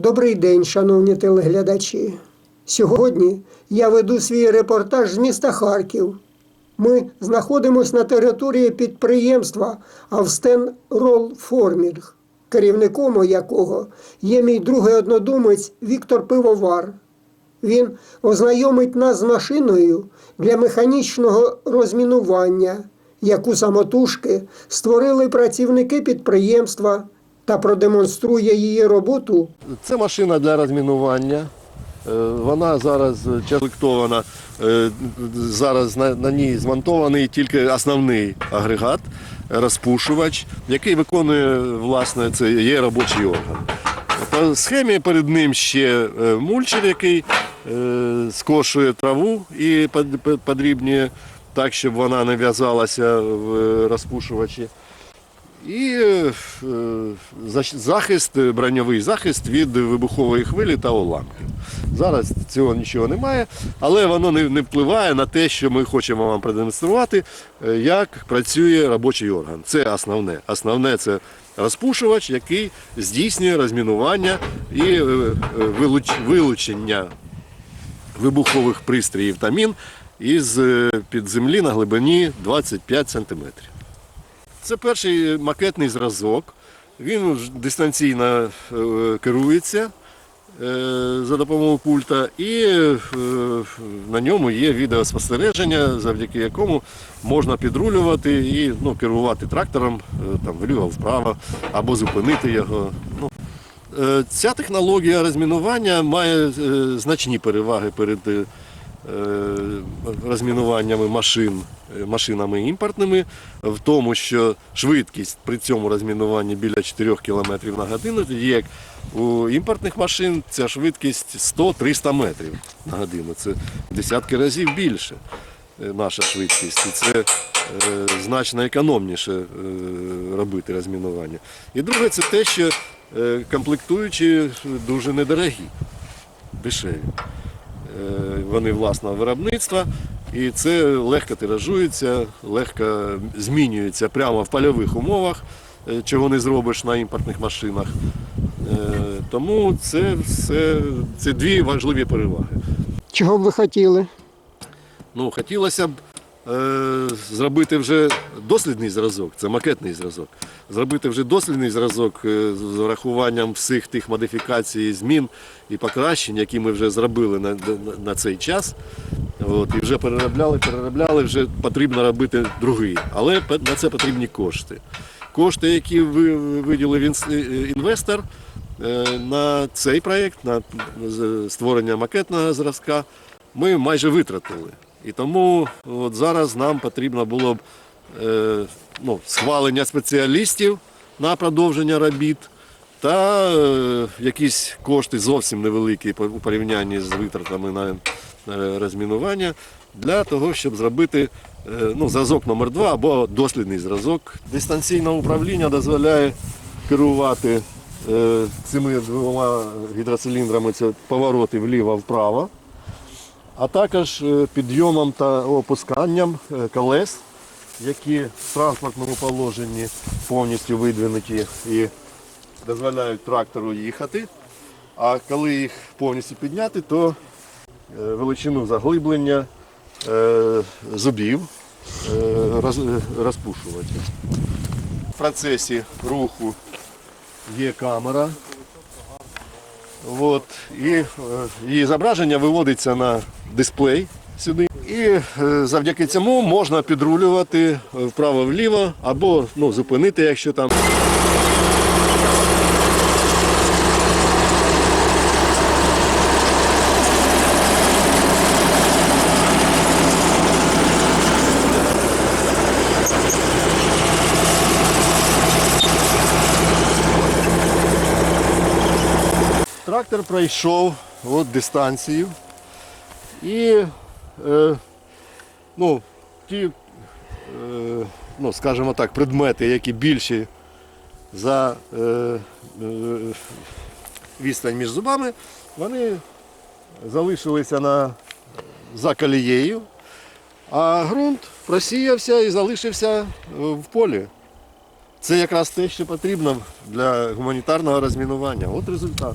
Добрий день, шановні телеглядачі. Сьогодні я веду свій репортаж з міста Харків. Ми знаходимося на території підприємства Австен Рол Формінг, керівником якого є мій другий однодумець Віктор Пивовар. Він ознайомить нас з машиною для механічного розмінування, яку самотужки створили працівники підприємства та продемонструє її роботу Це машина для розмінування. Е, Вона зараз чалектована. Зараз на, ній змонтований тільки основний агрегат, розпушувач, який виконує власне це є робочий орган. По схемі перед ним ще е, мульчер, який е, скошує траву і под- под- подрібнює так, щоб вона не в'язалася в розпушувачі. І е, захист, е, броньовий захист від вибухової хвилі та уламків. Зараз цього нічого немає, але воно не, впливає на те, що ми хочемо вам продемонструвати, е, як працює робочий орган. Це основне. Основне це розпушувач, який здійснює розмінування і е, е, вилуч- вилучення вибухових пристроїв та мін із е, під землі на глибині 25 сантиметрів. Це перший макетний зразок. Він дистанційно е, керується е, за допомогою пульта, і е, на ньому є відеоспостереження, завдяки якому можна підрулювати і ну, керувати трактором там, вліво-вправо або зупинити його. Ну, Ця технологія розмінування має значні переваги перед розмінуваннями машин, е, машинами імпортними, в тому, що швидкість при цьому розмінуванні біля 4 км на годину, тоді як у імпортних машин ця швидкість 100-300 метрів на годину. Це десятки разів більше е, наша швидкість. І це е, значно економніше е, робити розмінування. І друге, це те, що е, комплектуючі дуже недорогі, дешеві. Е, Вони власного виробництва, і це легко тиражується, легко змінюється прямо в польових умовах, е, чого не зробиш на імпортних машинах. Е, Тому це, все, це дві важливі переваги. Чого б ви хотіли? Ну, хотілося б зробити вже дослідний зразок, це макетний зразок. Зробити вже дослідний зразок е, з врахуванням всіх тих модифікацій, змін і покращень, які ми вже зробили на, на, цей час. От, і вже переробляли, переробляли, вже потрібно робити другий. Але на це потрібні кошти. Кошти, які ви- виділив е, інвестор е, на цей проєкт, на створення макетного зразка, ми майже витратили. І тому от зараз нам потрібно було б е, ну, схвалення спеціалістів на продовження робіт та е, якісь кошти зовсім невеликі у порівнянні з витратами на е, розмінування для того, щоб зробити е, ну, зразок номер 2 або дослідний зразок. Дистанційне управління дозволяє керувати е, цими двома гідроциліндрами, це повороти вліво-вправо а також е, підйомом та опусканням е, колес, які в транспортному положенні повністю видвинуті і дозволяють трактору їхати. А коли їх повністю підняти, то е, величину заглиблення зубів роз- розпушувати. В процесі руху є камера. От, і е, її зображення виводиться на дисплей сюди. І е, завдяки цьому можна підрулювати вправо-вліво або ну, зупинити, якщо там. Трактор пройшов от дистанцію. І е, ну, ті, е, ну, скажімо так, предмети, які більші за е, е, відстань між зубами, вони залишилися на, за колією, а ґрунт просіявся і залишився е, в полі. Це якраз те, що потрібно для гуманітарного розмінування. От результат.